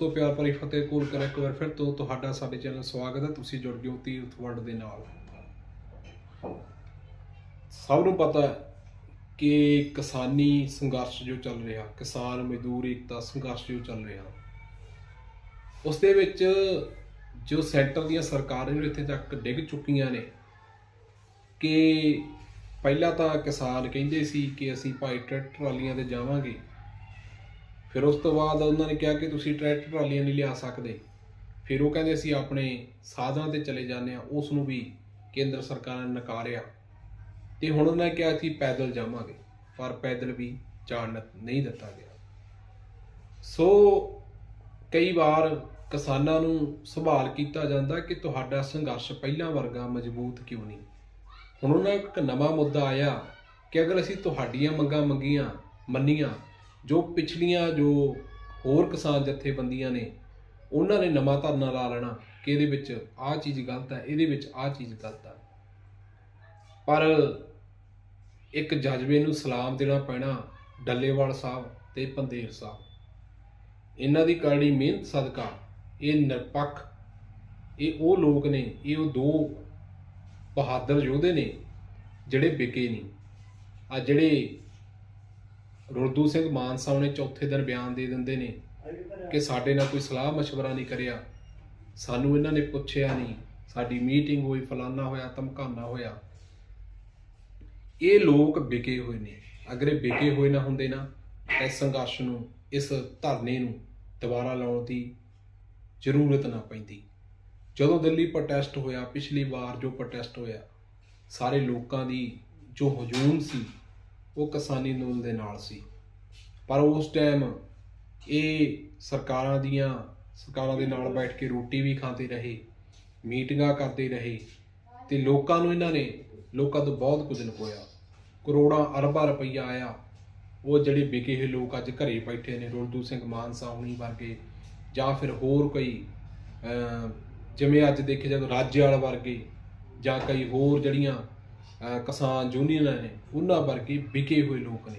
ਦੋਸਤੋ, ਪਿਆਰ ਭਰੀ ਫਤਿਹ ਕੋਲ ਕਰ ਇੱਕ ਵਾਰ ਫਿਰ ਤੋਂ। ਤੁਹਾਡਾ ਸਾਡੇ ਚੈਨਲ ਸਵਾਗਤ ਹੈ। ਤੁਸੀਂ ਜੁੜ ਗਏ ਹੋ ਤੀਰਥ ਵਰਡ ਦੇ ਨਾਲ। ਸਭ ਨੂੰ ਪਤਾ ਹੈ ਕਿ ਕਿਸਾਨੀ ਸੰਘਰਸ਼ ਜੋ ਚੱਲ ਰਿਹਾ, ਕਿਸਾਨ ਮਜ਼ਦੂਰ ਏਕਤਾ ਸੰਘਰਸ਼ ਜੋ ਚੱਲ ਰਿਹਾ, ਉਸ ਦੇ ਵਿੱਚ ਜੋ ਸੈਂਟਰ ਦੀਆਂ ਸਰਕਾਰਾਂ ਨੇ ਇੱਥੇ ਤੱਕ ਡਿੱਗ ਚੁੱਕੀਆਂ ਨੇ, ਕਿ ਪਹਿਲਾਂ ਤਾਂ ਕਿਸਾਨ ਕਹਿੰਦੇ ਸੀ ਕਿ ਅਸੀਂ ਭਾਈ ਟਰੈਕਟਰ ਟਰਾਲੀਆਂ ਤੇ ਜਾਵਾਂਗੇ ਫਿਰ ਉਸ ਤੋਂ ਬਾਅਦ ਉਹਨਾਂ ਨੇ ਕਿਹਾ ਕਿ ਤੁਸੀਂ ਟਰੈਕਟਰ ਟਰਾਲੀਆਂ ਨਹੀਂ ਲਿਆ ਸਕਦੇ। ਫਿਰ ਉਹ ਕਹਿੰਦੇ ਅਸੀਂ ਆਪਣੇ ਸਾਧਨਾਂ ਤੇ ਚਲੇ ਜਾਂਦੇ ਆ ਉਸ ਨੂੰ ਵੀ ਕੇਂਦਰ ਸਰਕਾਰ ਨੇ ਨਕਾਰਿਆ। ਤੇ ਹੁਣ ਉਹਨਾਂ ਨੇ ਕਿਹਾ ਕਿ ਪੈਦਲ ਜਾਵਾਂਗੇ, ਪਰ ਪੈਦਲ ਵੀ ਜਾਣ ਨਹੀਂ ਦਿੱਤਾ ਗਿਆ। ਸੋ ਕਈ ਵਾਰ ਕਿਸਾਨਾਂ ਨੂੰ ਸੰਭਾਲ ਕੀਤਾ ਜਾਂਦਾ ਕਿ ਤੁਹਾਡਾ ਸੰਘਰਸ਼ ਪਹਿਲਾਂ ਵਰਗਾ ਮਜ਼ਬੂਤ ਕਿਉਂ ਨਹੀਂ? ਹੁਣ ਉਹਨਾਂ ਇੱਕ ਨਵਾਂ ਮੁੱਦਾ ਆਇਆ ਕਿ ਅਗਰ ਅਸੀਂ ਤੁਹਾਡੀਆਂ ਮੰਗਾਂ ਮੰਗੀਆਂ, ਮੰਨੀਆਂ ਜੋ ਪਿਛਲੀਆਂ ਜੋ ਹੋਰ ਕਿਸਾਨ ਜਥੇਬੰਦੀਆਂ ਨੇ, ਉਹਨਾਂ ਨੇ ਨਵਾਂ ਧਰਨਾ ਲਾ ਲੈਣਾ ਕਿ ਇਹਦੇ ਵਿੱਚ ਆਹ ਚੀਜ਼ ਗਲਤ ਹੈ, ਇਹਦੇ ਵਿੱਚ ਆਹ ਚੀਜ਼ ਗਲਤ ਹੈ। ਪਰ ਇੱਕ ਜਜ਼ਬੇ ਨੂੰ ਸਲਾਮ ਦੇਣਾ ਪੈਣਾ ਡੱਲੇਵਾਲ ਸਾਹਿਬ ਤੇ ਪੰਦੇਰ ਸਾਹਿਬ। ਇਹਨਾਂ ਦੀ ਕਰੜੀ ਮਿਹਨਤ ਸਦਕਾ, ਇਹ ਨਿਰਪੱਖ, ਇਹ ਉਹ ਲੋਕ ਨੇ, ਇਹ ਉਹ ਦੋ ਬਹਾਦਰ ਯੋਧੇ ਨੇ ਜਿਹੜੇ ਵਿਕੇ ਨਹੀਂ। ਆ ਜਿਹੜੇ ਰੁਲਦੂ ਸਿੰਘ ਮਾਨਸਾ ਉਹਨੇ ਚੌਥੇ ਦਿਨ ਬਿਆਨ ਦੇ ਦਿੰਦੇ ਨੇ ਕਿ ਸਾਡੇ ਨਾਲ ਕੋਈ ਸਲਾਹ مشਵਰਾ ਨਹੀਂ ਕਰਿਆ। ਸਾਨੂੰ ਇਹਨਾਂ ਨੇ ਪੁੱਛਿਆ ਨਹੀਂ। ਸਾਡੀ ਮੀਟਿੰਗ ਹੋਈ, ਫਲਾਨਾ ਹੋਇਆ, ਧਮਕਾਨਾ ਹੋਇਆ। ਇਹ ਲੋਕ ਵਿਕੇ ਹੋਏ ਨੇ। ਅਗਰ ਇਹ ਵਿਕੇ ਹੋਏ ਨਾ ਹੁੰਦੇ ਨਾ, ਇਸ ਸੰਘਰਸ਼ ਨੂੰ, ਇਸ ਧਰਨੇ ਨੂੰ ਦੁਬਾਰਾ ਲਾਉਣ ਦੀ ਜ਼ਰੂਰਤ ਨਾ ਪੈਂਦੀ। ਜਦੋਂ ਦਿੱਲੀ ਪ੍ਰੋਟੈਸਟ ਹੋਇਆ, ਪਿਛਲੀ ਵਾਰ ਜੋ ਪ੍ਰੋਟੈਸਟ ਹੋਇਆ, ਸਾਰੇ ਲੋਕਾਂ ਦੀ ਜੋ ਹਜੂਮ ਸੀ ਉਹ ਕਿਸਾਨੀ ਅੰਦੋਲਨ ਦੇ ਨਾਲ ਸੀ। ਪਰ ਉਸ ਟਾਈਮ ਇਹ ਸਰਕਾਰਾਂ ਦੀਆਂ, ਸਰਕਾਰਾਂ ਦੇ ਨਾਲ ਬੈਠ ਕੇ ਰੋਟੀ ਵੀ ਖਾਂਦੇ ਰਹੇ, ਮੀਟਿੰਗਾਂ ਕਰਦੇ ਰਹੇ ਤੇ ਲੋਕਾਂ ਨੂੰ ਇਹਨਾਂ ਨੇ, ਲੋਕਾਂ ਤੋਂ ਬਹੁਤ ਕੁਝ ਲੁਕੋਇਆ। ਕਰੋੜਾਂ ਅਰਬਾਂ ਰੁਪਈਆ ਆਇਆ। ਉਹ ਜਿਹੜੇ ਵਿਕੇ ਹੋਏ ਲੋਕ ਅੱਜ ਘਰੇ ਬੈਠੇ ਨੇ ਰੁਲਦੂ ਸਿੰਘ ਮਾਨਸਾ ਹੁਣੀ ਵਰਗੇ ਜਾਂ ਫਿਰ ਹੋਰ ਕੋਈ ਜਿਵੇਂ ਅੱਜ ਦੇਖਿਆ ਜਾਵੇ ਰਾਜੇਵਾਲ ਵਰਗੇ ਜਾਂ ਕਈ ਹੋਰ ਜਿਹੜੀਆਂ ਕਿਸਾਨ ਯੂਨੀਅਨਾਂ ਨੇ ਉਹਨਾਂ ਵਰਗੇ ਵਿਕੇ ਹੋਏ ਲੋਕ ਨੇ।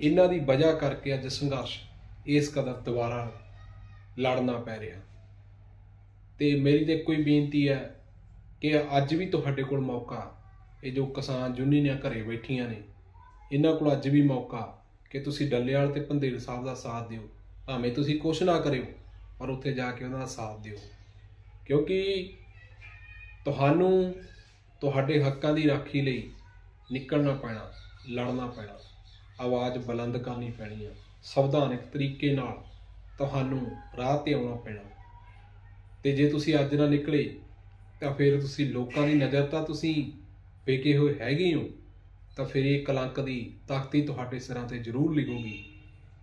ਇਹਨਾਂ ਦੀ ਵਜ੍ਹਾ ਕਰਕੇ ਅੱਜ ਸੰਘਰਸ਼ ਇਸ ਕਦਰ ਦੁਬਾਰਾ ਲੜਨਾ ਪੈ ਰਿਹਾ। ਤੇ ਮੇਰੀ ਤੇ ਕੋਈ ਬੇਨਤੀ ਹੈ ਕਿ ਅੱਜ ਵੀ ਤੁਹਾਡੇ ਕੋਲ ਮੌਕਾ, ਇਹ ਜੋ ਕਿਸਾਨ ਯੂਨੀਅਨਾਂ ਘਰੇ ਬੈਠੀਆਂ ਨੇ, ਇਹਨਾਂ ਕੋਲ ਅੱਜ ਵੀ ਮੌਕਾ ਕਿ ਤੁਸੀਂ ਡੱਲੇਵਾਲ ਤੇ ਪੰਦੇਰ ਸਾਹਿਬ ਦਾ ਸਾਥ ਦਿਓ। ਭਾਵੇਂ ਤੁਸੀਂ ਕੁਛ ਨਾ ਕਰਿਓ, ਪਰ ਉੱਥੇ ਜਾ ਕੇ ਉਹਨਾਂ ਦਾ ਸਾਥ ਦਿਓ। ਕਿਉਂਕਿ ਤੁਹਾਨੂੰ ਤੁਹਾਡੇ ਹੱਕਾਂ ਦੀ ਰਾਖੀ ਲਈ ਨਿਕਲਣਾ ਪੈਣਾ, ਲੜਨਾ ਪੈਣਾ। ਆਵਾਜ਼ ਬੁਲੰਦ ਕਰਨੀ ਪੈਣੀ ਆ। ਸੰਵਿਧਾਨਕ ਤਰੀਕੇ ਨਾਲ ਤੁਹਾਨੂੰ ਰਾਹ ਤੇ ਆਉਣਾ ਪੈਣਾ। ਤੇ ਜੇ ਤੁਸੀਂ ਅੱਜ ਨਾ ਨਿਕਲੇ, ਤਾਂ ਫਿਰ ਤੁਸੀਂ ਲੋਕਾਂ ਦੀ ਨਜ਼ਰ ਤਾਂ ਤੁਸੀਂ ਵੇਕੇ ਹੋਏ ਹੈਗੇ ਹੋ ਤਾਂ ਫਿਰ ਇਹ ਕਲੰਕ ਦੀ ਤਾਕਤੀ ਤੁਹਾਡੇ ਸਿਰਾਂ ਤੇ ਜ਼ਰੂਰ ਲਿਖੂਗੀ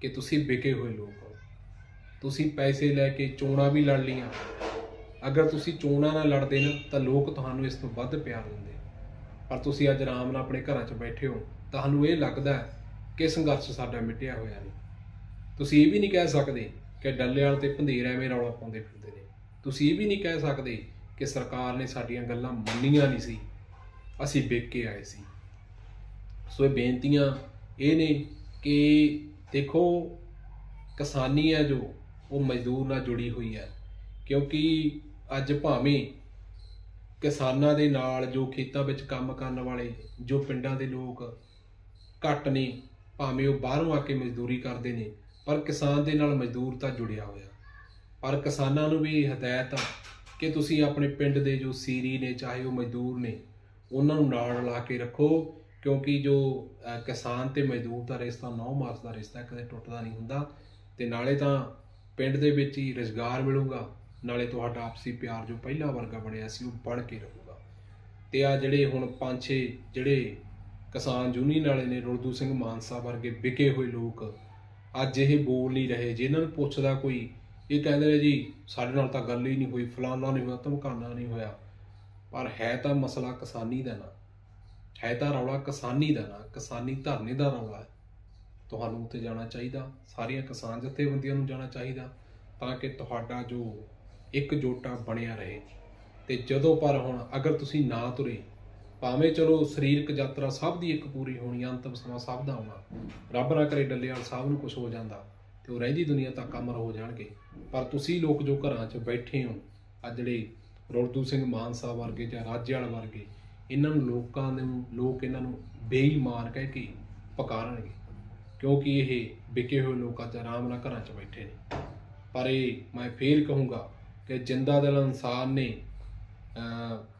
ਕਿ ਤੁਸੀਂ ਵਿਕੇ ਹੋਏ ਲੋਕ ਹੋ। ਤੁਸੀਂ ਪੈਸੇ ਲੈ ਕੇ ਚੋਣਾਂ ਵੀ ਲੜ ਲੀਆਂ ਅਗਰ ਤੁਸੀਂ ਚੋਣਾਂ ਨਾਲ ਲੜਦੇ ਨਾ, ਤਾਂ ਲੋਕ ਤੁਹਾਨੂੰ ਇਸ ਤੋਂ ਵੱਧ ਪਿਆਰ ਦਿੰਦੇ। ਪਰ ਤੁਸੀਂ ਅੱਜ ਆਰਾਮ ਨਾਲ ਆਪਣੇ ਘਰਾਂ 'ਚ ਬੈਠੇ ਹੋ, ਤੁਹਾਨੂੰ ਇਹ ਲੱਗਦਾ ਕਿ ਸੰਘਰਸ਼ ਸਾਡਾ ਮਿਟਿਆ ਹੋਇਆ ਨਹੀਂ। ਤੁਸੀਂ ਇਹ ਵੀ ਨਹੀਂ ਕਹਿ ਸਕਦੇ ਕਿ ਡੱਲੇਵਾਲ ਤੇ ਭੰਦੇਰ ਐਵੇਂ ਰੌਲਾ ਪਾਉਂਦੇ ਫਿਰਦੇ ਨੇ। ਤੁਸੀਂ ਇਹ ਵੀ ਨਹੀਂ ਕਹਿ ਸਕਦੇ ਕਿ ਸਰਕਾਰ ਨੇ ਸਾਡੀਆਂ ਗੱਲਾਂ ਮੰਨੀਆਂ ਨਹੀਂ ਸੀ। ਅਸੀਂ ਵਿਕ ਕੇ ਆਏ ਸੀ। ਸੋ ਇਹ ਬੇਨਤੀਆਂ ਇਹ ਨੇ ਕਿ ਦੇਖੋ, ਕਿਸਾਨੀ ਹੈ ਜੋ, ਉਹ ਮਜ਼ਦੂਰ ਨਾਲ ਜੁੜੀ ਹੋਈ ਹੈ। ਕਿਉਂਕਿ ਅੱਜ ਭਾਵੇਂ ਕਿਸਾਨਾਂ ਦੇ ਨਾਲ ਜੋ ਖੇਤਾਂ ਵਿੱਚ ਕੰਮ ਕਰਨ ਵਾਲੇ, ਜੋ ਪਿੰਡਾਂ ਦੇ ਲੋਕ ਘੱਟ ਨੇ, ਭਾਵੇਂ ਉਹ ਬਾਹਰੋਂ ਆ ਕੇ ਮਜ਼ਦੂਰੀ ਕਰਦੇ ਨੇ, ਪਰ ਕਿਸਾਨ ਦੇ ਨਾਲ ਮਜ਼ਦੂਰ ਤਾਂ ਜੁੜਿਆ ਹੋਇਆ। ਪਰ ਕਿਸਾਨਾਂ ਨੂੰ ਵੀ ਹਦਾਇਤ ਆ ਕਿ ਤੁਸੀਂ ਆਪਣੇ ਪਿੰਡ ਦੇ ਜੋ ਸੀਰੀ ਨੇ, ਚਾਹੇ ਉਹ ਮਜ਼ਦੂਰ ਨੇ, ਉਹਨਾਂ ਨੂੰ ਨਾਲ ਲਾ ਕੇ ਰੱਖੋ, ਕਿਉਂਕਿ ਜੋ ਕਿਸਾਨ ਤੇ ਮਜ਼ਦੂਰ ਦਾ ਰਿਸ਼ਤਾ, ਨੌ ਮਾਰਚ ਦਾ ਰਿਸ਼ਤਾ ਕਦੇ ਟੁੱਟਦਾ ਨਹੀਂ ਹੁੰਦਾ ਤੇ ਨਾਲੇ ਤਾਂ ਪਿੰਡ ਦੇ ਵਿੱਚ ਹੀ ਰੁਜ਼ਗਾਰ ਮਿਲੂਗਾ। ਨਾਲੇ ਤੁਹਾਡਾ ਆਪਸੀ ਪਿਆਰ ਜੋ ਪਹਿਲਾ ਵਰਗਾ ਬਣਿਆ ਸੀ, ਉਹ ਬਣ ਕੇ ਰਹੂਗਾ। ਤੇ ਆ ਜਿਹੜੇ ਹੁਣ ਪੰਜ ਛੇ ਜਿਹੜੇ ਕਿਸਾਨ ਯੂਨੀਅਨ ਵਾਲੇ ਨੇ ਰੁਲਦੂ ਸਿੰਘ ਮਾਨਸਾ ਵਰਗੇ ਵਿਕੇ ਹੋਏ ਲੋਕ, ਅੱਜ ਇਹ ਬੋਲ ਨਹੀਂ ਰਹੇ। ਜੇ ਇਹਨਾਂ ਨੂੰ ਪੁੱਛਦਾ ਕੋਈ, ਇਹ ਕਹਿੰਦੇ ਨੇ ਜੀ, ਸਾਡੇ ਨਾਲ ਤਾਂ ਗੱਲ ਹੀ ਨਹੀਂ ਹੋਈ, ਫਲਾਨਾ ਨਹੀਂ ਹੋਇਆ, ਧਮਕਾਨਾ ਨਹੀਂ ਹੋਇਆ। ਪਰ ਹੈ ਤਾਂ ਮਸਲਾ ਕਿਸਾਨੀ ਦਾ ਨਾ। ਹੈ ਤਾਂ ਰੌਲਾ ਕਿਸਾਨੀ ਦਾ ਨਾ। ਕਿਸਾਨੀ ਧਰਨੇ ਦਾ ਰੌਲਾ ਹੈ। ਤੁਹਾਨੂੰ ਉੱਥੇ ਜਾਣਾ ਚਾਹੀਦਾ। ਸਾਰੀਆਂ ਕਿਸਾਨ ਜਥੇਬੰਦੀਆਂ ਨੂੰ ਜਾਣਾ ਚਾਹੀਦਾ। ਤਾਂ ਕਿ ਤੁਹਾਡਾ ਜੋ ਇੱਕ ਜੋਟਾ ਬਣਿਆ ਰਹੇ। ਤੇ ਜਦੋਂ ਪਰ ਹੁਣ ਅਗਰ ਤੁਸੀਂ ਨਾ ਤੁਰੇ, ਭਾਵੇਂ ਚਲੋ ਸਰੀਰਕ ਯਾਤਰਾ ਸਭ ਦੀ ਇੱਕ ਪੂਰੀ ਹੋਣੀ, ਅੰਤਮ ਸਮਾਂ ਸਭ ਦਾ ਆਉਣਾ ਰੱਬ ਨਾ ਕਰੇ ਡੱਲੇਵਾਲ ਸਾਹਿਬ ਨੂੰ ਕੁਝ ਹੋ ਜਾਂਦਾ ਤੇ ਉਹ ਰਹਿੰਦੀ ਦੁਨੀਆ ਤੱਕ ਅਮਰ ਹੋ ਜਾਣਗੇ। ਪਰ ਤੁਸੀਂ ਲੋਕ ਜੋ ਘਰਾਂ 'ਚ ਬੈਠੇ ਹੋ ਆ ਜਿਹੜੇ ਰੋਲਦੂ ਸਿੰਘ ਮਾਨ ਸਾਹਿਬ ਵਰਗੇ ਜਾਂ ਰਾਜੇਵਾਲ ਵਰਗੇ, ਇਹਨਾਂ ਨੂੰ ਲੋਕਾਂ ਨੂੰ, ਲੋਕ ਇਹਨਾਂ ਨੂੰ ਬੇਈਮਾਨ ਕਹਿ ਕੇ ਪਕਾਰਨਗੇ, ਕਿਉਂਕਿ ਇਹ ਵਿਕੇ ਹੋਏ ਲੋਕ ਅੱਜ ਆਰਾਮ ਨਾਲ ਘਰਾਂ 'ਚ ਬੈਠੇ ਨੇ। ਪਰ ਇਹ ਮੈਂ ਫੇਰ ਕਹੂੰਗਾ ਕਿ ਜਿੰਦਾ ਦਿਲ ਇਨਸਾਨ ਨੇ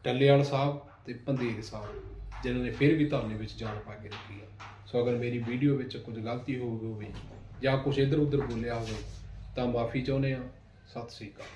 ਟੱਲੇਵਾਲ ਸਾਹਿਬ ਤੇ ਪੰਦੇਰ ਸਾਹਿਬ, ਜਿਨ੍ਹਾਂ ਨੇ ਫਿਰ ਵੀ ਧਰਨੇ ਵਿੱਚ ਜਾਨ ਪਾ ਕੇ ਰੱਖੀ ਆ। ਸੋ ਅਗਰ ਮੇਰੀ ਵੀਡੀਓ ਵਿੱਚ ਕੁਝ ਗਲਤੀ ਹੋ ਗਈ ਹੋਵੇ ਜਾਂ ਕੁਝ ਇੱਧਰ ਉੱਧਰ ਬੋਲਿਆ ਹੋਵੇ, ਤਾਂ ਮਾਫੀ ਚਾਹੁੰਦੇ ਆ ਸਤਿ ਸ੍ਰੀ ਅਕਾਲ।